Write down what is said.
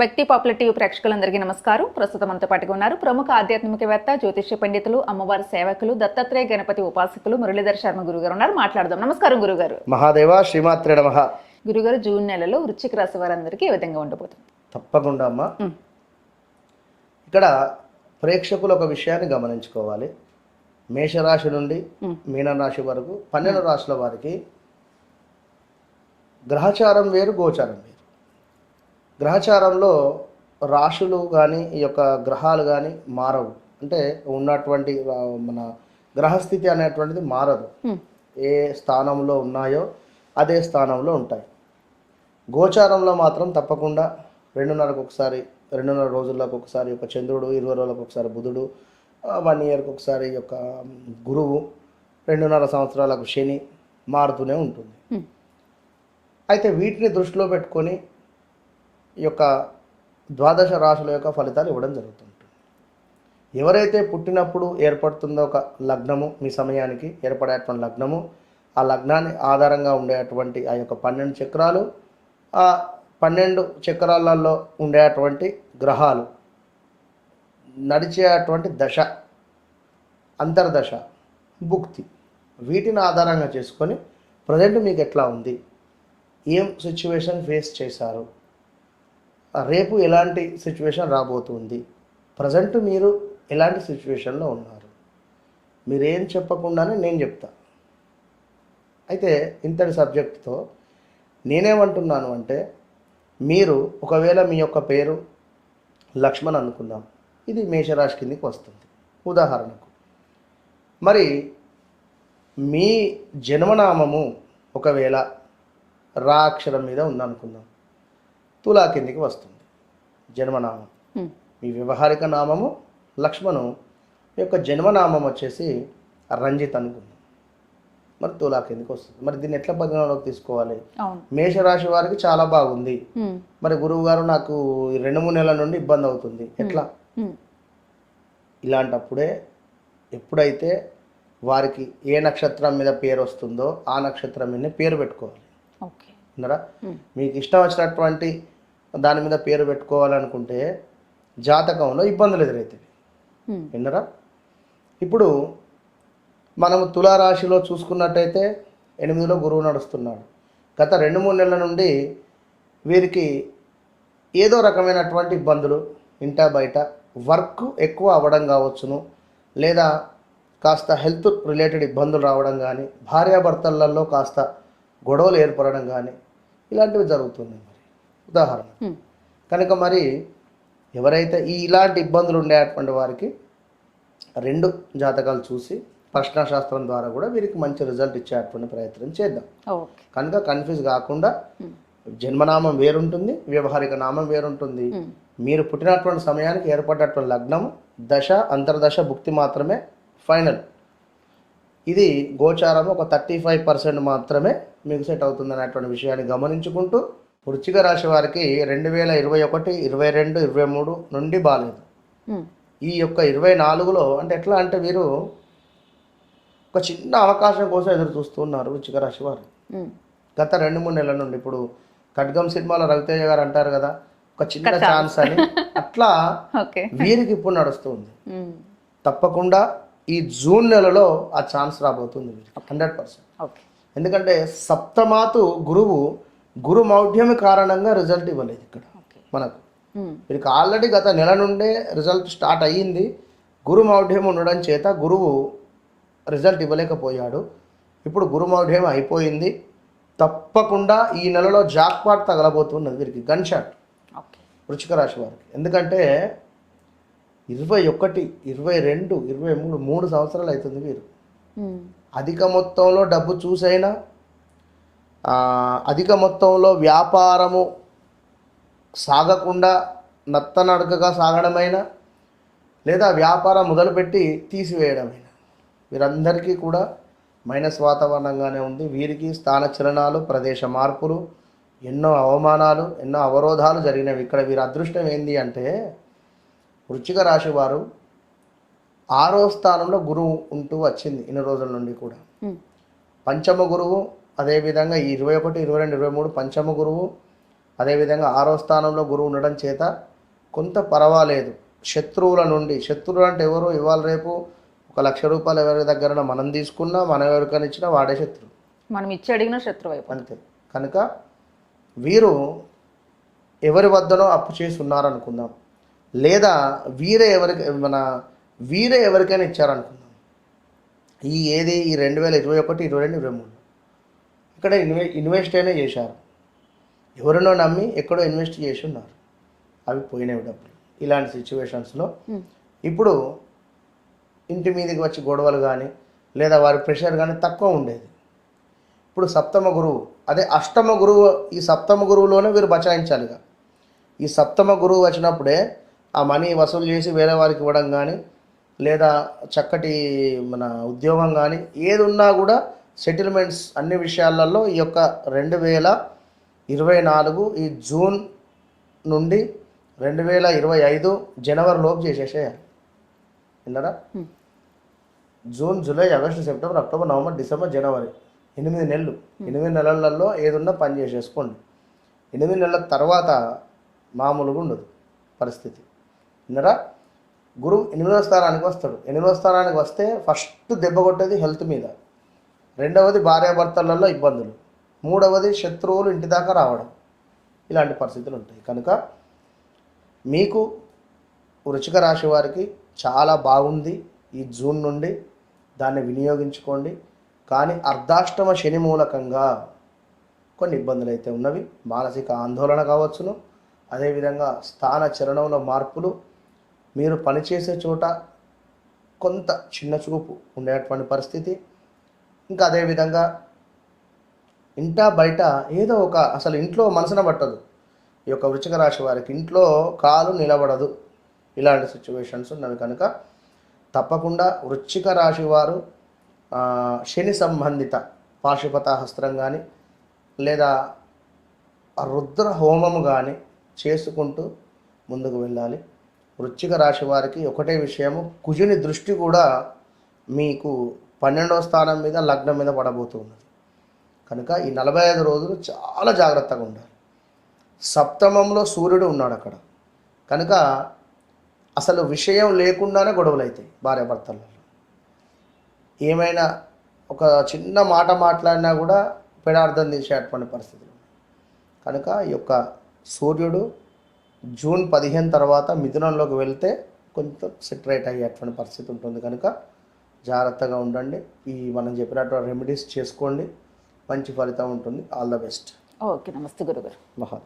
వ్యక్తి popular TV ప్రేక్షకులందరికీ నమస్కారం. ప్రస్తుతం మనతో పాటుగా ఉన్నారు ప్రముఖ ఆధ్యాత్మికవేత్త జ్యోతిష్య పండితులు అమ్మవారి సేవకులు దత్తాత్రేయ గణపతి ఉపాసకులు మురళీధర్ శర్మ గురుగారు ఉన్నారు. మాట్లాడదాం. నమస్కారం గురుగారు. మహాదేవ శ్రీమాత్రే నమ. గురుగారు జూన్ నెలలో వృశ్చిక రాశి వారందరికీ ఏ విధంగా ఉండబోతుంది? తప్పకుండా అమ్మా. ఇక్కడ ప్రేక్షకులు ఒక విషయాన్ని గమనించుకోవాలి. మేషరాశి నుండి. మీనరాశి వరకు పన్నెండు రాశుల వారికి గ్రహచారం వేరు గోచారం వేరు. గ్రహచారంలో రాశులు కానీ ఈ యొక్క గ్రహాలు కానీ మారవు అంటే ఉన్నటువంటి మన గ్రహస్థితి అనేటువంటిది మారదు. ఏ స్థానంలో ఉన్నాయో అదే స్థానంలో ఉంటాయి గోచారంలో మాత్రం తప్పకుండా రెండున్నరకు ఒకసారి రెండున్నర రోజులకు ఒకసారి ఒక చంద్రుడు ఇరవై రోజులకు ఒకసారి బుధుడు వన్ ఇయర్కి ఒకసారి యొక్క గురువు రెండున్నర సంవత్సరాలకు శని మారుతూనే ఉంటుంది. అయితే వీటిని దృష్టిలో పెట్టుకొని ఈ యొక్క ద్వాదశ రాశుల యొక్క ఫలితాలు ఇవ్వడం జరుగుతుంటుంది ఎవరైతే పుట్టినప్పుడు ఏర్పడుతుందో ఒక లగ్నము మీ సమయానికి ఏర్పడేటువంటి లగ్నము ఆ లగ్నాన్ని ఆధారంగా ఉండేటువంటి ఆ యొక్క పన్నెండు చక్రాలు ఆ పన్నెండు చక్రాలలో ఉండేటువంటి గ్రహాలు నడిచేటువంటి దశ అంతర్దశ భుక్తి వీటిని ఆధారంగా చేసుకొని ప్రజెంట్ మీకు ఎట్లా ఉంది? ఏం సిచ్యువేషన్ ఫేస్ చేశారు? రేపు ఎలాంటి సిచ్యువేషన్ రాబోతుంది? ప్రజెంట్ మీరు ఎలాంటి సిచ్యువేషన్లో ఉన్నారు? మీరేం చెప్పకుండానే నేను చెప్తా. అయితే ఇంతటి సబ్జెక్టుతో నేనేమంటున్నాను అంటే మీరు ఒకవేళ మీ యొక్క పేరు లక్ష్మణ్ అనుకుందాం. ఇది మేషరాశి కిందికి వస్తుంది. ఉదాహరణకు. మరి మీ జన్మనామము ఒకవేళ రా అక్షరం మీద ఉందనుకుందాం. తులా కిందికి వస్తుంది. జన్మనామం. మీ వ్యవహారిక నామము లక్ష్మణు మీ యొక్క జన్మనామం వచ్చేసి రంజిత్ అనుకుందాం. మరి తులా కిందికి వస్తుంది. మరి దీన్ని ఎట్లా పరిగణలోకి తీసుకోవాలి? మేషరాశి వారికి చాలా బాగుంది. మరి గురువు గారు నాకు రెండు మూడు నెలల నుండి ఇబ్బంది అవుతుంది. ఎట్లా. ఇలాంటప్పుడే ఎప్పుడైతే వారికి ఏ నక్షత్రం మీద పేరు వస్తుందో ఆ నక్షత్రం మీద పేరు పెట్టుకోవాలి. మీకు ఇష్టం వచ్చినటువంటి దాని మీద పేరు పెట్టుకోవాలనుకుంటే జాతకంలో ఇబ్బందులు ఎదురవుతాయి. విన్నరా? ఇప్పుడు మనము తులారాశిలో చూసుకున్నట్టయితే ఎనిమిదిలో గురువు నడుస్తున్నాడు. గత రెండు మూడు నెలల నుండి వీరికి ఏదో రకమైనటువంటి ఇబ్బందులు ఇంటా బయట వర్క్ ఎక్కువ అవ్వడం కావచ్చును లేదా కాస్త హెల్త్ రిలేటెడ్ ఇబ్బందులు రావడం కానీ భార్యాభర్తలలో కాస్త గొడవలు ఏర్పడడం కానీ ఇలాంటివి జరుగుతున్నాయి. మరి ఉదాహరణ. కనుక మరి ఎవరైతే ఈ ఇలాంటి ఇబ్బందులు ఉండేటువంటి వారికి రెండు జాతకాలు చూసి ప్రశ్నాశాస్త్రం ద్వారా కూడా వీరికి మంచి రిజల్ట్ ఇచ్చేటువంటి ప్రయత్నం చేద్దాం కనుక కన్ఫ్యూజ్ కాకుండా. జన్మనామం వేరుంటుంది వ్యవహారిక నామం వేరుంటుంది. మీరు పుట్టినటువంటి సమయానికి ఏర్పడినటువంటి లగ్నం దశ అంతర్దశ భుక్తి మాత్రమే ఫైనల్ ఇది గోచారం ఒక థర్టీ ఫైవ్ పర్సెంట్ మాత్రమే మీకు సెట్ అవుతుంది అనేటువంటి విషయాన్ని గమనించుకుంటూ వృశ్చిక రాశి వారికి రెండు వేల ఇరవై ఒకటి ఇరవై రెండు ఇరవై మూడు నుండి బాగాలేదు. ఈ యొక్క ఇరవై నాలుగులో అంటే ఎట్లా అంటే వీరు ఒక చిన్న అవకాశం కోసం ఎదురు చూస్తున్నారు వృశ్చిక రాశి వారు. గత రెండు మూడు నెలల నుండి ఇప్పుడు ఖడ్గం సినిమాలో రవితేజ గారు అంటారు కదా ఒక చిన్న ఛాన్స్ అని. అట్లా వీరికి ఇప్పుడు నడుస్తుంది. తప్పకుండా ఈ జూన్ నెలలో ఆ ఛాన్స్ రాబోతుంది హండ్రెడ్ పర్సెంట్. ఎందుకంటే సప్తమాతు గురువు గురు మౌఢ్యం కారణంగా రిజల్ట్ ఇవ్వలేదు ఇక్కడ మనకు. వీరికి ఆల్రెడీ గత నెల నుండే రిజల్ట్ స్టార్ట్ అయ్యింది. గురు మౌఢ్యం ఉండడం చేత గురువు రిజల్ట్ ఇవ్వలేకపోయాడు. ఇప్పుడు గురు మౌఢ్యం అయిపోయింది. తప్పకుండా ఈ నెలలో జాక్పాట్ తగలబోతున్నది వీరికి. గన్ షాట్ వృచ్చిక రాశి వారికి. ఎందుకంటే ఇరవై ఒకటి ఇరవై రెండు ఇరవై మూడు మూడు సంవత్సరాలు అవుతుంది వీరు. అధిక మొత్తంలో డబ్బు చూసైనా అధిక మొత్తంలో వ్యాపారము సాగకుండా నత్తనడకగా సాగడమైనా లేదా వ్యాపారం మొదలుపెట్టి తీసివేయడమైనా. వీరందరికీ కూడా మైనస్ వాతావరణంగానే ఉంది. వీరికి స్థాన చలనాలు ప్రదేశ మార్పులు ఎన్నో అవమానాలు ఎన్నో అవరోధాలు జరిగినవి. ఇక్కడ వీరి అదృష్టం ఏంది అంటే వృచ్చిక రాశి వారు ఆరో స్థానంలో గురువు ఉంటూ వచ్చింది ఇన్ని రోజుల నుండి కూడా. పంచమ గురువు అదేవిధంగా ఈ ఇరవై ఒకటి ఇరవై రెండు ఇరవై మూడు పంచమ గురువు అదేవిధంగా ఆరో స్థానంలో గురువు ఉండడం చేత కొంత పర్వాలేదు. శత్రువుల నుండి శత్రువులు అంటే ఎవరు? ఇవాళ రేపు ఒక లక్ష రూపాయలు ఎవరి దగ్గర మనం తీసుకున్నా మనం ఎవరికైనా ఇచ్చినా వాడే శత్రువు. మనం ఇచ్చి అడిగిన శత్రువు అంతే. కనుక వీరు ఎవరి వద్దనో అప్పు చేసి ఉన్నారనుకుందాం. లేదా వీరే ఎవరికి మన వీరే ఎవరికైనా ఇచ్చారనుకుందాం. ఈ ఏది? ఈ రెండు వేల ఇరవై ఒకటి ఇరవై రెండు ఇరవై మూడు. ఇక్కడ ఇన్వె ఇన్వెస్ట్ అయినా చేశారు. ఎవరినో నమ్మి ఎక్కడో ఇన్వెస్ట్ చేసి ఉన్నారు. అవి పోయినవి డబ్బులు. ఇలాంటి సిచ్యువేషన్స్లో. ఇప్పుడు ఇంటి మీదకి వచ్చి గొడవలు కానీ లేదా వారి ప్రెషర్ కానీ తక్కువ ఉండేది. ఇప్పుడు సప్తమ గురువు అదే అష్టమ గురువు ఈ సప్తమ గురువులోనే వీరు బచాయించాలి ఇక ఈ సప్తమ గురువు వచ్చినప్పుడే ఆ మనీ వసూలు చేసి వేరే వారికి ఇవ్వడం కానీ లేదా చక్కటి మన ఉద్యోగం కానీ ఏది ఉన్నా కూడా సెటిల్మెంట్స్ అన్ని విషయాలలో ఈ యొక్క రెండు వేల ఇరవై నాలుగు ఈ జూన్ నుండి రెండు వేల ఇరవై ఐదు జనవరి లోపు చేసేసేయాలి విన్నారా. June July August September October November December జనవరి ఎనిమిది నెలలు. ఎనిమిది నెలలలో ఏదున్నా పని చేసేసుకోండి. ఎనిమిది నెలల తర్వాత మామూలుగా ఉండదు పరిస్థితి. విన్నారా? గురువు ఎనిమిదవ స్థానానికి వస్తాడు. ఎనిమిదవ స్థానానికి వస్తే ఫస్ట్ దెబ్బ కొట్టేది హెల్త్ మీద. రెండవది భార్యాభర్తలలో ఇబ్బందులు. మూడవది శత్రువులు ఇంటి దాకా రావడం. ఇలాంటి పరిస్థితులు ఉంటాయి. కనుక మీకు వృచిక రాశి వారికి చాలా బాగుంది ఈ జూన్ నుండి. దాన్ని వినియోగించుకోండి. కానీ అర్ధాష్టమ శని మూలకంగా కొన్ని ఇబ్బందులు అయితే ఉన్నవి. మానసిక ఆందోళన కావచ్చును. అదేవిధంగా స్థాన చరణంలో మార్పులు. మీరు పనిచేసే చోట కొంత చిన్న చూపు ఉండేటువంటి పరిస్థితి. ఇంకా అదేవిధంగా ఇంటా బయట ఏదో ఒక అసలు ఇంట్లో మనసున పట్టదు. ఈ యొక్క వృచ్చిక రాశి వారికి ఇంట్లో కాలు నిలబడదు. ఇలాంటి సిచ్యువేషన్స్ ఉన్నవి కనుక తప్పకుండా వృచ్చిక రాశి వారు శని సంబంధిత పాశుపతాహస్త్రం కానీ లేదా రుద్ర హోమము కానీ చేసుకుంటూ ముందుకు వెళ్ళాలి. వృచ్చిక రాశి వారికి ఒకటే విషయము కుజుని దృష్టి కూడా మీకు పన్నెండవ స్థానం మీద లగ్నం మీద పడబోతూ ఉన్నది. కనుక ఈ నలభై ఐదు రోజులు చాలా జాగ్రత్తగా ఉండాలి. సప్తమంలో సూర్యుడు ఉన్నాడు అక్కడ. కనుక అసలు విషయం లేకుండానే గొడవలు అవుతాయి భార్యాభర్తలలో. ఏమైనా ఒక చిన్న మాట మాట్లాడినా కూడా పెడార్థం తీసేటువంటి పరిస్థితులు కనుక ఈ యొక్క సూర్యుడు జూన్ పదిహేను తర్వాత మిథునంలోకి వెళ్తే కొంచెం సెటరేట్ అయ్యేటువంటి పరిస్థితి ఉంటుంది. కనుక జాగ్రత్తగా ఉండండి. ఈ మనం చెప్పినటువంటి రెమెడీస్ చేసుకోండి. మంచి ఫలితం ఉంటుంది. ఆల్ ద బెస్ట్ ఓకే నమస్తే గురుగారు. మహా